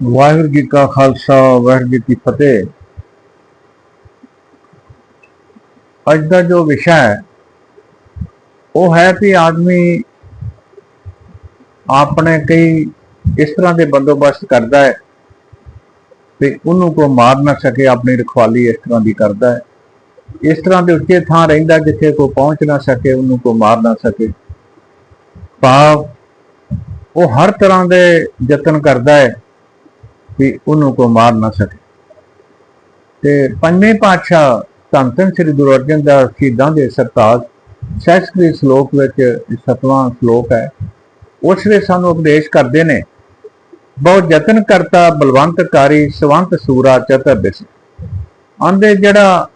ਵਾਹਿਗੁਰੂ ਜੀ ਕਾ ਖਾਲਸਾ, ਵਾਹਿਗੁਰੂ ਜੀ ਕੀ ਫਤਿਹ। ਅੱਜ ਦਾ ਜੋ ਵਿਸ਼ਾ ਹੈ, ਉਹ ਹੈ ਕਿ ਆਦਮੀ ਆਪਣੇ ਕਈ ਇਸ ਤਰ੍ਹਾਂ ਦੇ ਬੰਦੋਬਸਤ ਕਰਦਾ ਹੈ ਤੇ ਉਹਨੂੰ ਕੋ ਮਾਰ ਨਾ ਸਕੇ, ਆਪਣੀ ਰਖਵਾਲੀ ਇਸ ਤਰ੍ਹਾਂ ਦੀ ਕਰਦਾ ਹੈ। ਇਸ ਤਰ੍ਹਾਂ ਦੇ ਉੱਚੇ ਥਾਂ ਰਹਿੰਦਾ ਜਿੱਥੇ ਕੋ ਪਹੁੰਚ ਨਾ ਸਕੇ, ਉਹਨੂੰ ਕੋ ਮਾਰ ਨਾ ਸਕੇ। ਭਾਵ ਉਹ ਹਰ ਤਰ੍ਹਾਂ ਦੇ ਯਤਨ ਕਰਦਾ ਹੈ। ਵੀ ਉਹਨੂੰ ਕੋ ਮਾਰ ਨਾ ਸਕੇ। ਤੇ ਪੰਜਵੇਂ ਪਾਤਸ਼ਾਹ ਧੰਨ ਧੰਨ ਸ੍ਰੀ ਗੁਰੂ ਅਰਜਨ ਦਾ ਸ਼ਹੀਦਾਂ ਦੇ ਸਰਤਾਜ ਸੈਸਕ੍ਰੀ ਸ਼ਲੋਕ ਵਿੱਚ ਇਹ ਸਤਵਾਂ ਸ਼ਲੋਕ ਹੈ। ਉਸ ਵਿੱਚ ਸਾਨੂੰ ਉਪਦੇਸ਼ ਕਰਦੇ ਨੇ ਬਹੁਤ ਯਤਨ ਕਰਤਾ ਬਲਵੰਤਕਾਰੀ ਸਵੰਤ ਸੂਰਾ ਚਤਰ ਦਿਸ ਆਂਦੇ ਜਿਹੜਾ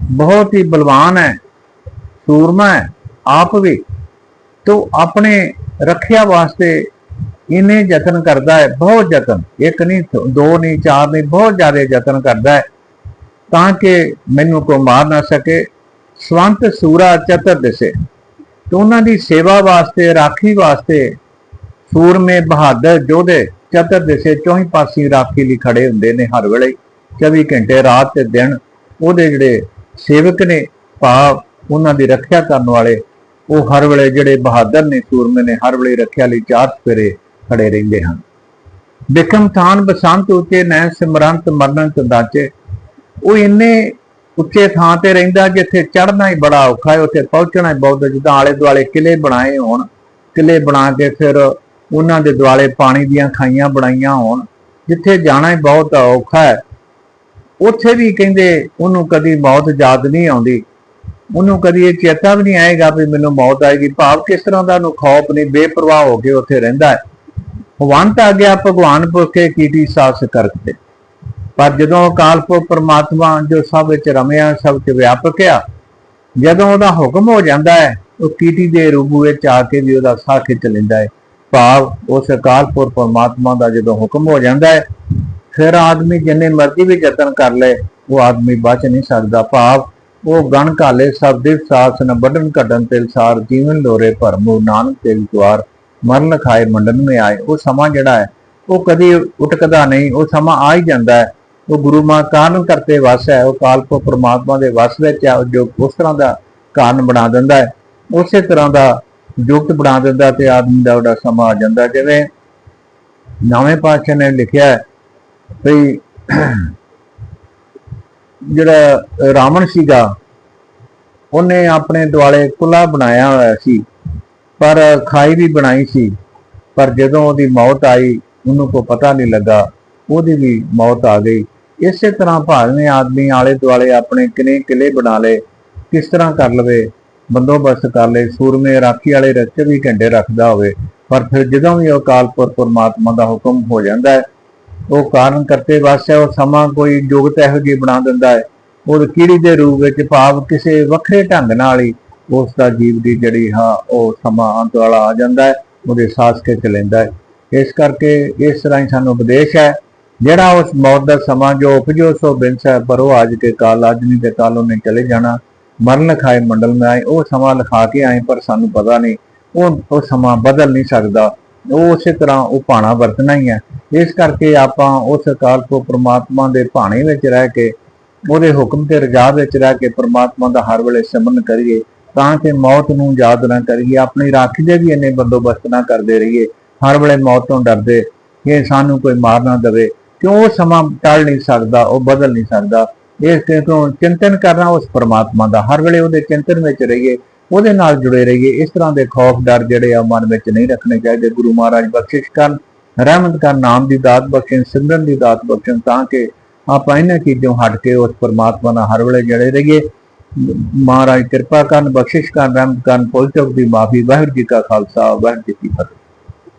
ਬਹੁਤ ਹੀ ਬਲਵਾਨ ਹੈ, ਸੂਰਮਾ ਹੈ, ਆਪ ਵੀ, ਤੋ ਆਪਣੇ ਰੱਖਿਆ ਵਾਸਤੇ ਇਹਨੇ ਯਤਨ ਕਰਦਾ ਹੈ, ਬਹੁਤ ਯਤਨ। ਇੱਕ ਨਹੀਂ, ਦੋ ਨਹੀਂ, ਚਾਰ ਨਹੀਂ, ਬਹੁਤ ਜ਼ਿਆਦਾ ਯਤਨ ਕਰਦਾ ਹੈ। ਤਾਂ ਕਿ ਮੈਨੂੰ ਕੋ ਮਾਰ ਨਾ ਸਕੇ। ਸਵੰਤ ਸੂਰਾ ਚਤਰ ਦਿਸੇ। ਤੇ ਉਹਨਾਂ ਦੀ ਸੇਵਾ ਵਾਸਤੇ, ਰਾਖੀ ਵਾਸਤੇ ਸੂਰਮੇ ਬਹਾਦਰ ਯੋਧੇ ਚਤਰ ਦਿਸੇ। ਚੌਹੀਂ ਪਾਸੇ ਰਾਖੀ ਲਈ ਖੜੇ ਹੁੰਦੇ ਨੇ ਹਰ ਵੇਲੇ। 24 ਘੰਟੇ, ਰਾਤ ਤੇ ਦਿਨ ਉਹਦੇ ਜਿਹੜੇ ਸੇਵਕ ਨੇ, ਭਾਵ ਉਹਨਾਂ ਦੀ ਰੱਖਿਆ ਕਰਨ ਵਾਲੇ, ਉਹ ਹਰ ਵੇਲੇ ਜਿਹੜੇ ਬਹਾਦਰ ਨੇ, ਸੂਰਮੇ ਨੇ, ਹਰ ਵੇਲੇ ਰੱਖਿਆ ਲਈ ਚਾਰ ਸਵੇਰੇ ਖੜੇ ਰਹਿੰਦੇ ਹਨ। ਬਿਕਮ ਥਾਨ ਬਸੰਤ ਉੱਤੇ ਨੈ ਸਿਮਰੰਤ ਮਰਨ ਚੰਦਾਚੇ ਉਹ ਇੰਨੇ ਉੱਚੇ ਥਾਂ ਤੇ ਰਹਿੰਦਾ ਜਿੱਥੇ ਚੜ੍ਹਨਾ ਹੀ ਬੜਾ ਔਖਾ ਹੈ, ਉੱਥੇ ਪਹੁੰਚਣਾ ਹੀ ਬਹੁਤ ਜਿੱਦਾਂ ਆਲੇ ਦੁਆਲੇ ਕਿਲੇ ਬਣਾਏ ਹੋਣ ਕਿਲੇ ਬਣਾ ਕੇ ਫਿਰ ਉਹਨਾਂ ਦੇ ਦੁਆਲੇ ਪਾਣੀ ਦੀਆਂ ਖਾਈਆਂ ਬਣਾਈਆਂ ਹੋਣ, ਜਿੱਥੇ ਜਾਣਾ ਹੀ ਬਹੁਤ ਔਖਾ ਹੈ। ਉੱਥੇ ਵੀ ਕਹਿੰਦੇ ਉਹਨੂੰ ਕਦੀ ਮੌਤ ਯਾਦ ਨਹੀਂ ਆਉਂਦੀ। ਉਹਨੂੰ ਕਦੀ ਇਹ ਚੇਤਾ ਵੀ ਨਹੀਂ ਆਏਗਾ ਵੀ ਮੈਨੂੰ ਮੌਤ ਆਏਗੀ। ਭਾਵ ਕਿਸ ਤਰ੍ਹਾਂ ਦਾ ਉਹਨੂੰ ਖੌਫ ਨਹੀਂ, ਬੇਪਰਵਾਹ ਹੋ ਕੇ ਉੱਥੇ ਰਹਿੰਦਾ ਹੈ। ਭਗਵੰਤ ਆ ਗਿਆ ਭਗਵਾਨ ਪੁਰਖੇ ਕੀਟੀ ਸਾਸ ਕਰਤੇ। ਪਰ ਜਦੋਂ ਅਕਾਲ ਪੁਰਖ ਪਰਮਾਤਮਾ ਜੋ ਸਭ ਵਿੱਚ ਰਮਿਆ, ਸਭ ਚ ਵਿਆਪਕ ਆ, ਜਦੋਂ ਉਹਦਾ ਹੁਕਮ ਹੋ ਜਾਂਦਾ ਹੈ, ਉਹ ਕੀਟੀ ਦੇ ਰੂਪ ਵਿੱਚ ਆ ਕੇ ਵੀ ਉਹਦਾ ਸਾਹ ਖਿੱਚ ਲੈਂਦਾ ਹੈ। ਭਾਵ ਉਸ ਅਕਾਲ ਪੁਰਖ ਪਰਮਾਤਮਾ ਦਾ ਜਦੋਂ ਹੁਕਮ ਹੋ ਜਾਂਦਾ ਹੈ, ਫਿਰ ਆਦਮੀ ਜਿੰਨੇ ਮਰਜ਼ੀ ਵੀ ਯਤਨ ਕਰ ਲਏ ਉਹ ਆਦਮੀ ਬਚ ਨਹੀਂ ਸਕਦਾ। ਭਾਵ ਉਹ ਗਣ ਘਾਲੇ ਸਭ ਦੇ ਸਾਸ ਨ ਵੱਢਣ ਘਟਨ ਤੇ ਸਾਰ ਜੀਵਨ ਲੋਰੇ ਭਰਮੂ, ਨਾਨਕ ਤੇ ਵਿਚਾਰ ਮਰਨ ਖਾਏ ਮੰਡਨ ਮੇ ਆਏ। ਉਹ ਸਮਾਂ ਜਿਹੜਾ ਹੈ, ਉਹ ਕਦੇ ਉਟਕਦਾ ਨਹੀਂ, ਉਹ ਸਮਾਂ ਆ ਹੀ ਜਾਂਦਾ ਹੈ। ਉਹ ਗੁਰੂ ਮਾਂ ਕਾਰਨ ਕਰਤੇ ਵਸ ਹੈ? ਉਹ ਕਾਲਪੋ ਪ੍ਰਮਾਤਮਾ ਦੇ ਵਸ ਵਿੱਚ ਹੈ, ਉਹ ਜੋ ਉਸ ਤਰ੍ਹਾਂ ਦਾ ਕਾਰਨ ਬਣਾ ਦਿੰਦਾ ਹੈ। ਉਸੇ ਤਰ੍ਹਾਂ ਦਾ ਯੁਕਤ ਬਣਾ ਦਿੰਦਾ ਤੇ ਆਦਮੀ ਦਾ ਉਹਦਾ ਸਮਾਂ ਆ ਜਾਂਦਾ ਜਿਵੇਂ ਨਵੇਂ ਪਾਤਸ਼ਾਹ ਨੇ ਲਿਖਿਆ ਵੀ ਜਿਹੜਾ ਰਾਵਣ ਸੀਗਾ, ਉਹਨੇ ਆਪਣੇ ਦੁਆਲੇ ਕੁਲਾ ਬਣਾਇਆ ਹੋਇਆ ਸੀ। ਪਰ ਖਾਈ ਵੀ ਬਣਾਈ ਸੀ, ਪਰ ਜਦੋਂ ਉਹਦੀ ਮੌਤ ਆਈ, ਉਹਨੂੰ ਕੋ ਪਤਾ ਨਹੀਂ ਲੱਗਾ, ਉਹਦੀ ਵੀ ਮੌਤ ਆ ਗਈ। ਇਸੇ ਤਰ੍ਹਾਂ ਭਾਵੇਂ ਆਦਮੀ ਆਲੇ ਦੁਆਲੇ ਆਪਣੇ ਕਿਨੇ ਕਿਲੇ ਬਣਾ ਲੇ, ਕਿਸ ਤਰ੍ਹਾਂ ਕਰ ਲਵੇ, ਬੰਦੋਬਸਤ ਕਰ ਲੇ, ਸੂਰਮੇ ਰਾਖੀ ਵਾਲੇ ਰੱਖੇ ਵੀ ਘੰਟੇ ਰੱਖਦਾ ਹੋਵੇ, ਪਰ ਫਿਰ ਜਦੋਂ ਵੀ ਅਕਾਲ ਕਾਲਪੁਰ ਪਰਮਾਤਮਾ ਦਾ ਹੁਕਮ ਹੋ ਜਾਂਦਾ ਹੈ, ਉਹ ਕਾਰਨ ਕਰਤੇ ਵਾਸਤੇ ਉਹ ਸਮਾਂ ਕੋਈ ਜੁਗਤ ਇਹੋ ਜਿਹੀ ਬਣਾ ਦਿੰਦਾ ਹੈ, ਉਹ ਕੀੜੀ ਦੇ ਰੂਪ ਵਿੱਚ ਭਾਵ ਕਿਸੇ ਵੱਖਰੇ ਢੰਗ ਨਾਲ ਹੀ ਉਸ ਦਾ ਜੀਵ ਦੀ ਜਿਹੜੀ ਹਾਂ, ਉਹ ਸਮਾਂ ਅੰਤ ਵਾਲਾ ਆ ਜਾਂਦਾ ਹੈ, ਉਹਦੇ ਸਾਸ ਕੇ ਲੈਂਦਾ ਹੈ। ਇਸ ਕਰਕੇ ਇਸ ਤਰ੍ਹਾਂ ਹੀ ਸਾਨੂੰ ਉਪਦੇਸ਼ ਹੈ, ਜਿਹੜਾ ਉਸ ਮੌਤ ਦਾ ਸਮਾਂ ਜੋ ਉਪਜੋ, ਸੋ ਬਿੰਸ ਹੈ ਪਰ ਉਹ ਅੱਜ ਕੇ ਕਾਲ ਅੱਜ ਨਹੀਂ ਤੇ ਕੱਲ ਉਹਨੇ ਚਲੇ ਜਾਣਾ। ਮਰਨ ਖਾਏ ਮੰਡਲ ਮੈਂ ਆਏ ਉਹ ਸਮਾਂ ਲਿਖਾ ਕੇ ਆਏ ਪਰ ਸਾਨੂੰ ਪਤਾ ਨਹੀਂ, ਉਹ ਉਹ ਸਮਾਂ ਬਦਲ ਨਹੀਂ ਸਕਦਾ। ਉਹ ਉਸੇ ਤਰ੍ਹਾਂ ਉਹ ਭਾਣਾ ਵਰਤਣਾ ਹੀ ਹੈ। ਇਸ ਕਰਕੇ ਆਪਾਂ ਉਸ ਕਾਲ ਕੋ ਪ੍ਰਮਾਤਮਾ ਦੇ ਭਾਣੇ ਵਿੱਚ ਰਹਿ ਕੇ, ਉਹਦੇ ਹੁਕਮ ਤੇ ਰਜਾ ਵਿੱਚ ਰਹਿ ਕੇ ਪ੍ਰਮਾਤਮਾ ਦਾ ਹਰ ਵੇਲੇ ਸਿਮਰਨ ਕਰੀਏ। ਤਾਂ ਕਿ ਮੌਤ ਨੂੰ ਯਾਦ ਨਾ ਕਰੀਏ, ਆਪਣੀ ਰਾਖੀ ਦੇ ਵੀ ਇੰਨੇ ਬੰਦੋਬਸਤ ਨਾ ਕਰਦੇ ਰਹੀਏ, ਹਰ ਵੇਲੇ ਮੌਤ ਤੋਂ ਡਰਦੇ, ਕਿ ਸਾਨੂੰ ਕੋਈ ਮਾਰ ਨਾ ਦੇਵੇ। ਕਿਉਂ ਉਹ ਸਮਾਂ ਟਲ ਨਹੀਂ ਸਕਦਾ, ਉਹ ਬਦਲ ਨਹੀਂ ਸਕਦਾ? ਇਸ ਤੋਂ ਚਿੰਤਨ ਕਰਨਾ ਉਸ ਪਰਮਾਤਮਾ ਦਾ। ਹਰ ਵੇਲੇ ਉਹਦੇ ਚਿੰਤਨ ਵਿੱਚ ਰਹੀਏ, ਉਹਦੇ ਨਾਲ ਜੁੜੇ ਰਹੀਏ। ਇਸ ਤਰ੍ਹਾਂ ਦੇ ਖੌਫ ਡਰ ਜਿਹੜੇ ਆ ਮਨ ਵਿੱਚ ਨਹੀਂ ਰੱਖਣੇ ਚਾਹੀਦੇ। ਗੁਰੂ ਮਹਾਰਾਜ ਬਖਸ਼ਿਸ਼ ਕਰਨ, ਰਹਿਮਤ ਕਰਨ, ਨਾਮ ਦੀ ਦਾਤ ਬਖਸ਼ਣ, ਸਿਮਰਨ ਦੀ ਦਾਤ ਬਖਸ਼ਣ, ਤਾਂ ਕਿ ਆਪਾਂ ਇਹਨਾਂ ਚੀਜ਼ੋਂ ਹਟ ਕੇ ਉਸ ਪਰਮਾਤਮਾ ਨਾਲ ਹਰ ਵੇਲੇ ਜੜੇ ਰਹੀਏ। ਮਹਾਰਾਜ ਕਿਰਪਾ ਕਰਨ, ਬਖਸ਼ਿਸ਼ ਕਰਨ, ਰਹਿਮਤ ਕਰਨ, ਪੁੱਲ ਚੁੱਕ ਦੀ ਮਾਫੀ, ਵਾਹਿਗੁਰੂ ਜੀ ਕਾ ਖਾਲਸਾ, ਵਾਹਿਗੁਰੂ ਜੀ ਕੀ ਫਤਿਹ।